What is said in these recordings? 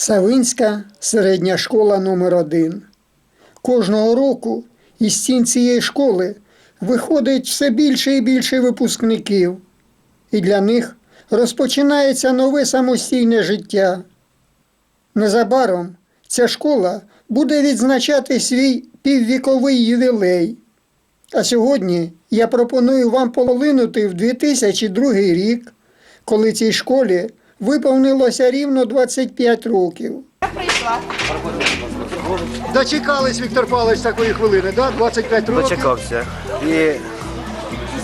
Савинська середня школа номер 1 Кожного року із стін цієї школи виходить все більше і більше випускників, і для них розпочинається нове самостійне життя. Незабаром ця школа буде відзначати свій піввіковий ювілей. А сьогодні я пропоную вам полинути в 2002 рік, коли цій школі виповнилося рівно 25 років. Я прийшла. Дочекались, Віктор Павлович, такої хвилини, да? 25 років. Дочекався. І,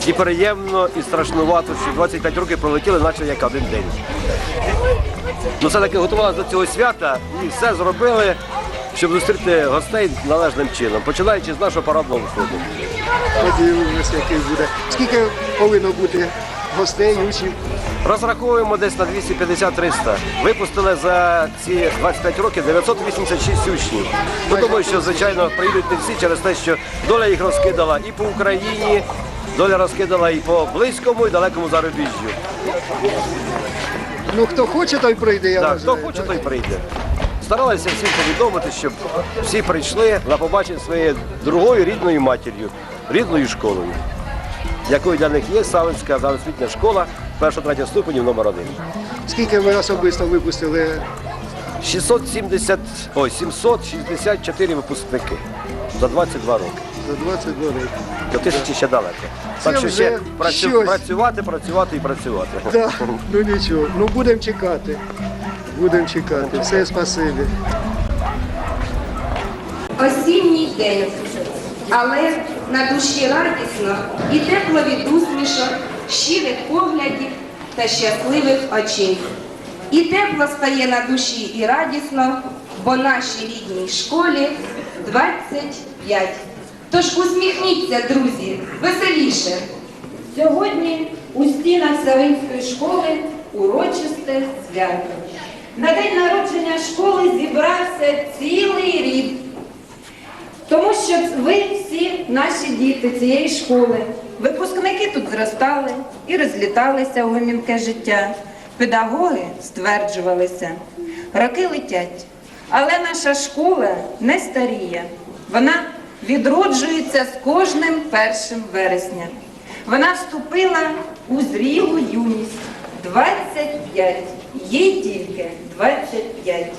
і приємно, і страшнувато, що 25 років пролетіли, наче як один день. Ну, все-таки готувалися до цього свята і все зробили, щоб зустріти гостей належним чином, починаючи з нашого парадного входу. Подивимося, який буде. Скільки повинно бути гостей, учнів? Розраховуємо десь на 250-300. Випустили за ці 25 років 986 учнів. Ну, думаю, що, звичайно, прийдуть не всі через те, що доля їх розкидала і по Україні, доля розкидала і по близькому, і далекому зарубіжжю. Ну, хто хоче, той прийде, я Так, хто хоче, той прийде. Старалися всім повідомити, щоб всі прийшли на побачення своєю другою рідною матір'ю, рідною школою, якою для них є Савинська загальноосвітня школа, першого-третього ступенів номер один. Скільки ви особисто випустили? 670, ой, 764 випускники за 22 роки. За 22 роки. До тисячі ще далеко. Так що вже ще працю- щось. працювати, працювати і працювати. Так, ну нічого. Ну будемо чекати. Будемо чекати. Все спасибі. Осінній день, але на душі радісно і тепло від усмішок, щирих поглядів та щасливих очей. І тепло стає на душі і радісно, бо нашій рідній школі 25. Тож усміхніться, друзі, веселіше. Сьогодні у стінах Савинської школи урочисте свято. На день народження школи зібрався цілий рід. Тому що ви всі наші діти цієї школи, випускники тут зростали і розліталися у гомінке життя. Педагоги стверджувалися, роки летять, але наша школа не старіє. Вона відроджується з кожним першим вересня. Вона вступила у зрілу юність 25. Їй тільки 25.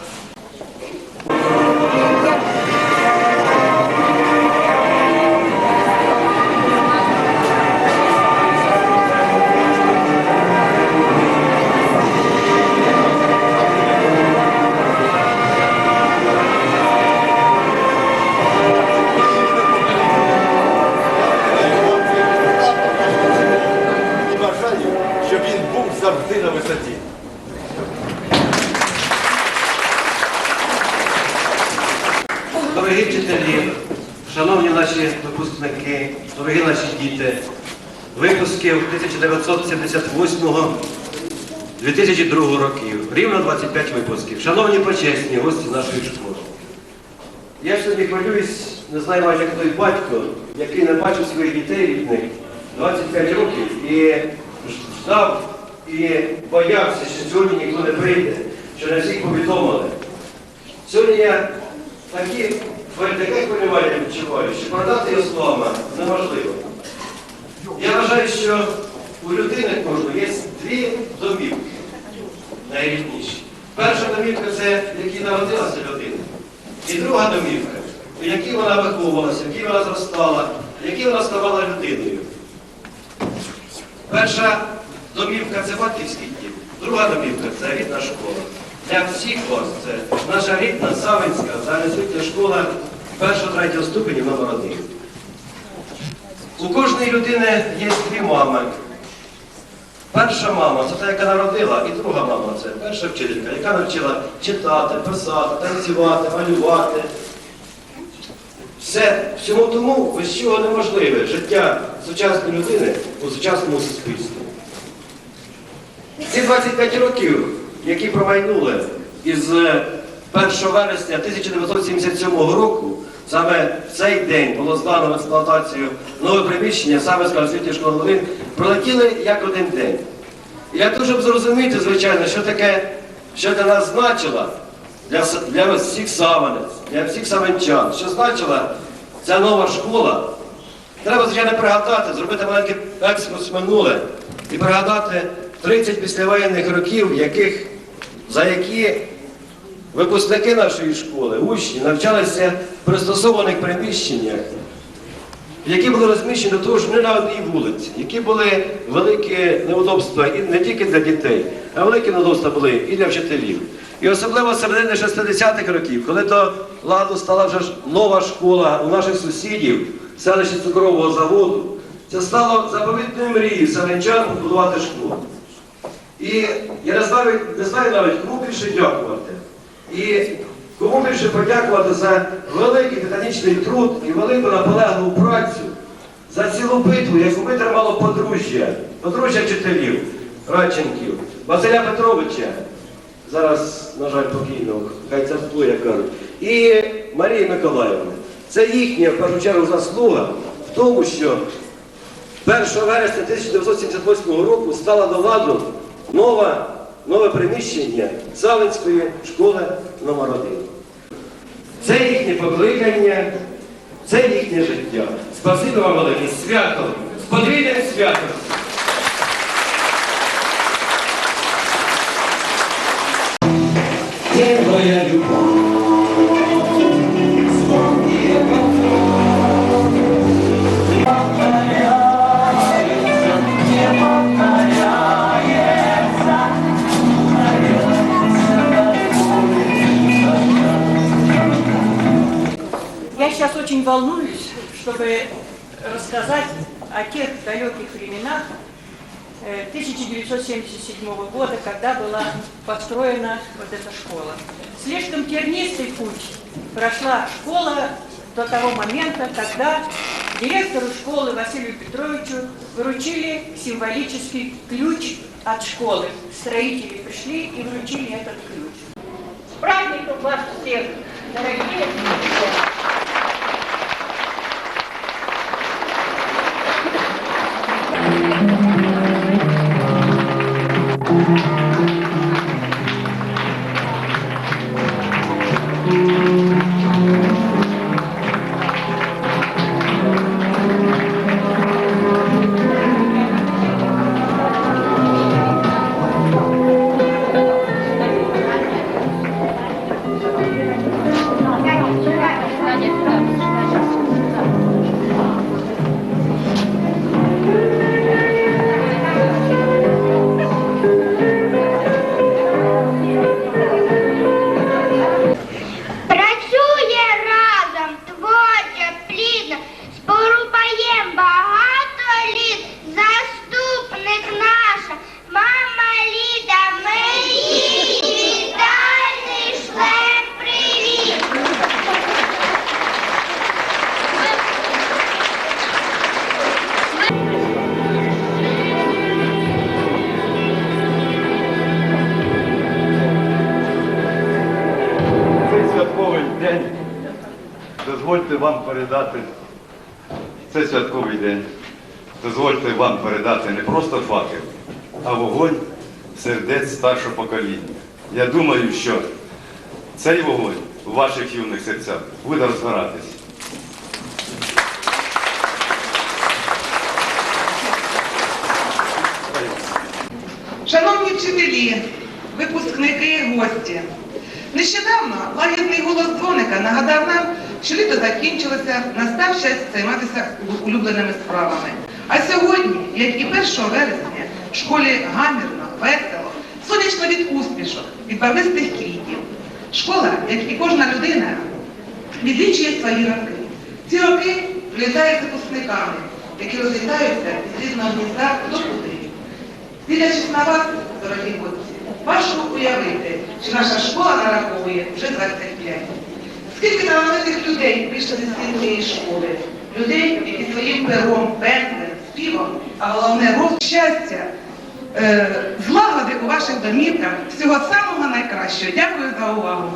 Наші випусків 1978-2002 років, рівно 25 випусків. Шановні почесні гості нашої школи. Я сьогодні хвилююсь, не знаю майже той батько, який не бачив своїх дітей рідних 25 років і ждав і боявся, що сьогодні ніхто не прийде, що не всіх повідомили. Сьогодні я такі, таке хвилювання відчуваю, що продати його словами неможливо. Я вважаю, що у людини кожної є дві домівки найрідніші. Перша домівка це в якій народилася людина. І друга домівка, в якій вона виховувалася, в якій вона зростала, в якій вона ставала людиною. Перша домівка це батьківський дім, друга домівка це рідна школа. Для всіх вас це наша рідна Савинська загальноосвітня школа першого-третього ступеню номер один. У кожної людини є дві мами. Перша мама це та, яка народила, і друга мама це перша вчителька, яка навчила читати, писати, танцювати, малювати. Все, всьому тому без чого неможливе життя сучасної людини у сучасному суспільстві. Ці 25 років, які промайнули із 1 вересня 1977 року, саме в цей день було здано в експлуатацію нове приміщення саме з освітньої школи Волин, пролетіли як один день. І для того, щоб зрозуміти, звичайно, що таке, що для нас значила для, для всіх саванець, для всіх саванчан. Що значила ця нова школа? Треба, звичайно, пригадати, зробити маленький екскурс минуле і пригадати 30 післявоєнних років, яких, за які випускники нашої школи, учні, навчалися в пристосованих приміщеннях, які були розміщені до того ж не на одній вулиці, які були великі неудобства і не тільки для дітей, а великі неудобства були і для вчителів. І особливо середини 60-х років, коли до ладу стала вже нова школа у наших сусідів, селищі цукрового заводу, це стало заповітною мрією селенчан побудувати школу. І я не знаю, не знаю навіть, кому більше дякувати. І кому більше подякувати за великий титанічний труд і велику наполеглу працю, за цілу битву, яку витримало подружжя, подружжя вчителів, Радченків, Василя Петровича, зараз, на жаль, покійного, хай вплує, як кажуть, і Марії Миколаївни. Це їхня, в першу чергу, заслуга в тому, що 1 вересня 1978 року стала до ладу нова, нове приміщення Савинської школи номер 1 Це їхнє покликання, це їхнє життя. Спасибі вам велике свято, з подвійним святом. моя любовь. Сейчас очень волнуюсь, чтобы рассказать о тех далеких временах э, 1977 года, когда была построена вот эта школа. Слишком тернистый путь прошла школа до того момента, когда директору школы Василию Петровичу вручили символический ключ от школы. Строители пришли и вручили этот ключ. С праздником вас всех, дорогие! Передати. Цей святковий день. Дозвольте вам передати не просто факел, а вогонь сердець старшого покоління. Я думаю, що цей вогонь у ваших юних серцях буде розгоратись. Шановні вчителі, випускники і гості, нещодавно лагідний голос дзвоника нагадав нам, що літо закінчилося, настав час займатися улюбленими справами. А сьогодні, як і 1 вересня, в школі гамірно, весело, сонячно від успішок, від барвистих квітів. Школа, як і кожна людина, відлічує свої роки. Ці роки влітають випускниками, які розлітаються з різного гнізда до куди. Дивлячись на вас, дорогі гості, важко уявити, що наша школа нараховує вже 25. Скільки талановитих людей вийшли зі цієї школи? Людей, які своїм пером, пензлем, співом, а головне роз щастя, е, злагоди у ваших домівках, всього самого найкращого. Дякую за увагу.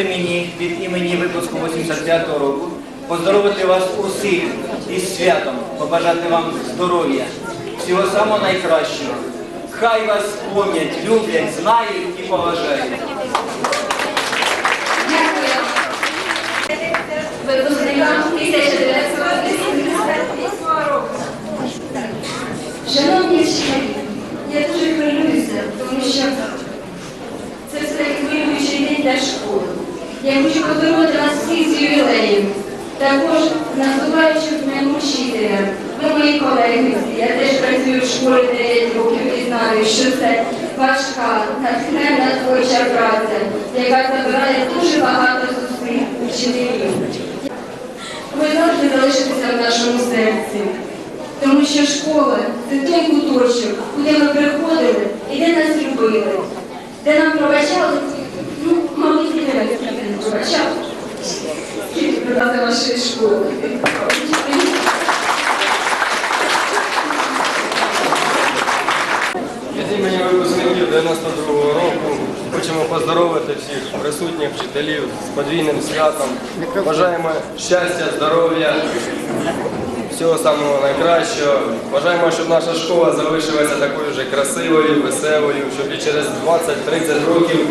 Дозвольте мені від імені випуску 85-го року поздоровити вас усіх із святом, побажати вам здоров'я, всього самого найкращого. Хай вас помнять, люблять, знають і поважають. Випускникам 1988 року. Шановні вчителі, я дуже хвилююся, тому що це все хвилюючий день для школи. Я хочу повернути нас всіх з ювілеєм. Також з наступаючим учителя. Ви мої колеги, я теж працюю в школі 9 років і знаю, що це важка, натхненна творча праця, яка забирає дуже багато зусиль учителів. Ви завжди залишитеся в нашому серці. Тому що школа це той куточок, куди ми приходили і де нас любили, де нам пробачали, ну, мабуть, пробачали. Скільки продати вашої школи. Випускників 92-го року хочемо поздоровити всіх присутніх вчителів з подвійним святом. Бажаємо щастя, здоров'я, всього самого найкращого. Бажаємо, щоб наша школа залишилася такою ж красивою, веселою, щоб і через 20-30 років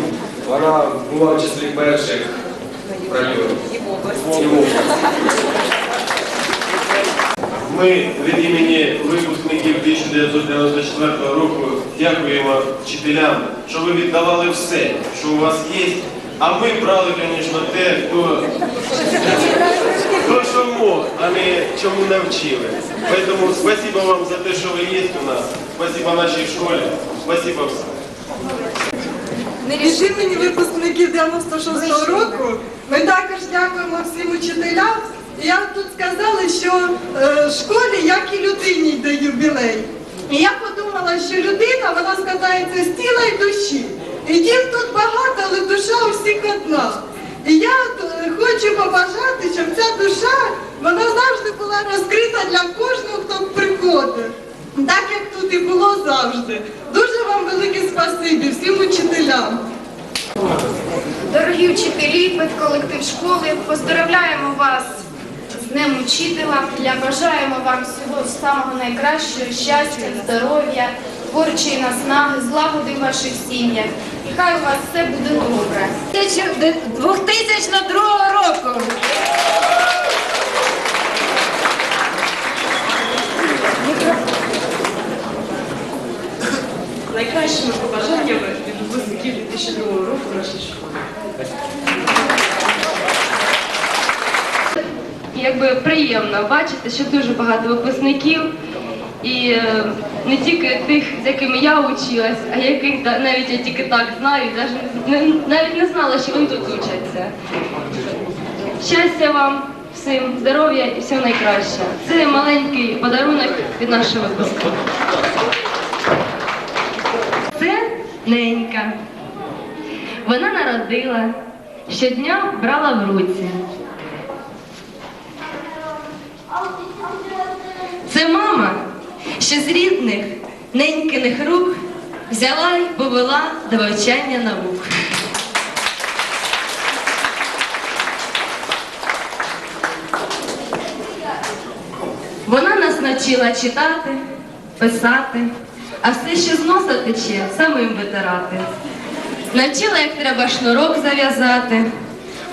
вона була в числі перших в районі. І області. Ми від імені випускників 1994 року дякуємо вчителям, що ви віддавали все, що у вас є. А ми брали, звісно, те, хто, хто що мог, а не чому навчили. Тому спасибо вам за те, що ви є у нас. Спасибо нашій школі. Спасибо всім. Від імені випускників 96-го року ми також дякуємо всім учителям. Я тут сказала, що е, школі, як і людині йде юбілей. І я подумала, що людина вона складається з тіла і душі. І дів тут багато, але душа у всіх одна. І я е, хочу побажати, щоб ця душа вона завжди була розкрита для кожного, хто приходить. Так як тут і було завжди. Дуже вам велике спасибі всім учителям. Дорогі вчителі, педколектив школи, поздравляємо вас з Днем Учителя. Я бажаємо вам всього самого найкращого, щастя, здоров'я, творчої наснаги, злагоди в ваших сім'ях. І хай у вас все буде добре. 2002 року. Найкращими побажаннями від випускників 2002 року в нашій школі. якби приємно бачити, що дуже багато випускників, і е, не тільки тих, з якими я училась, а яких навіть я тільки так знаю, навіть не, знала, що вони тут учаться. Щастя вам всім, здоров'я і всього найкращого. Це маленький подарунок від нашого випуску. Ненька. Вона народила, щодня брала в руці. Це мама, що з рідних ненькиних рук взяла й повела до вивчання наук. Вона нас навчила читати, писати, а все, що з носа тече, самим витирати. Навчила, як треба шнурок зав'язати,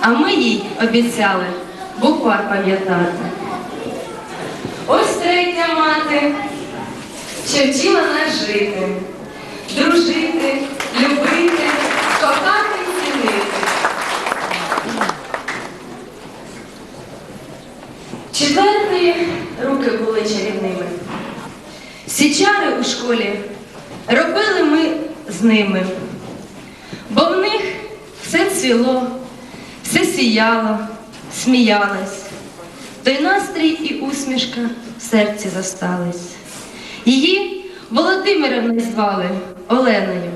а ми їй обіцяли буквар пам'ятати. Ось третя мати, що вчила нас жити, дружити, любити, кохати і цінити. Четвертої руки були чарівними. Ці чари у школі робили ми з ними, бо в них все цвіло, все сіяло, сміялось, той настрій і усмішка в серці зостались. Її Володимиром назвали Оленою.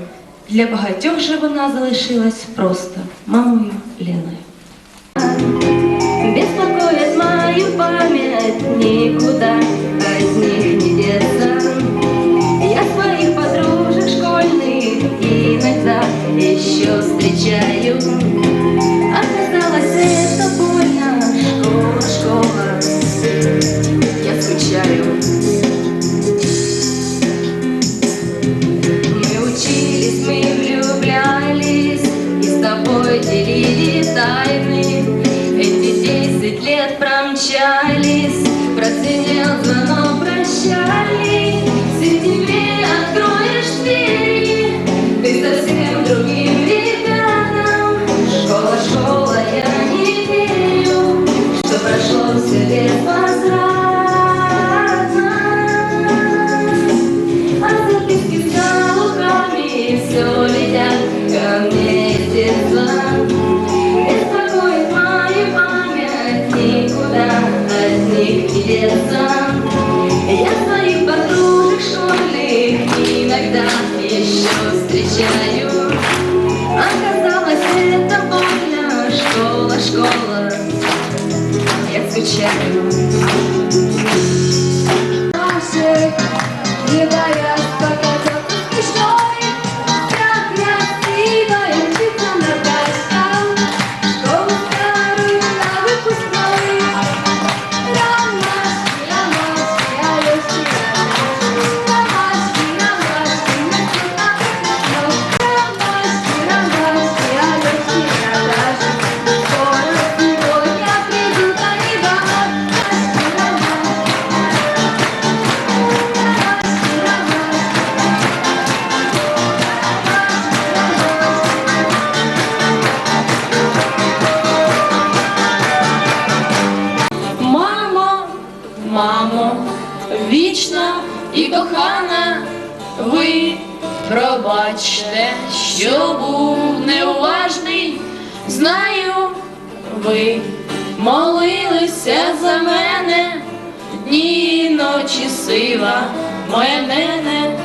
Для багатьох же вона залишилась просто мамою Леною. Беспокоит мою память никуда, возьми. що встречаю мамо, вічна і кохана, ви пробачте, що був неуважний, знаю, ви молилися за мене, дні і ночі сила моя нене.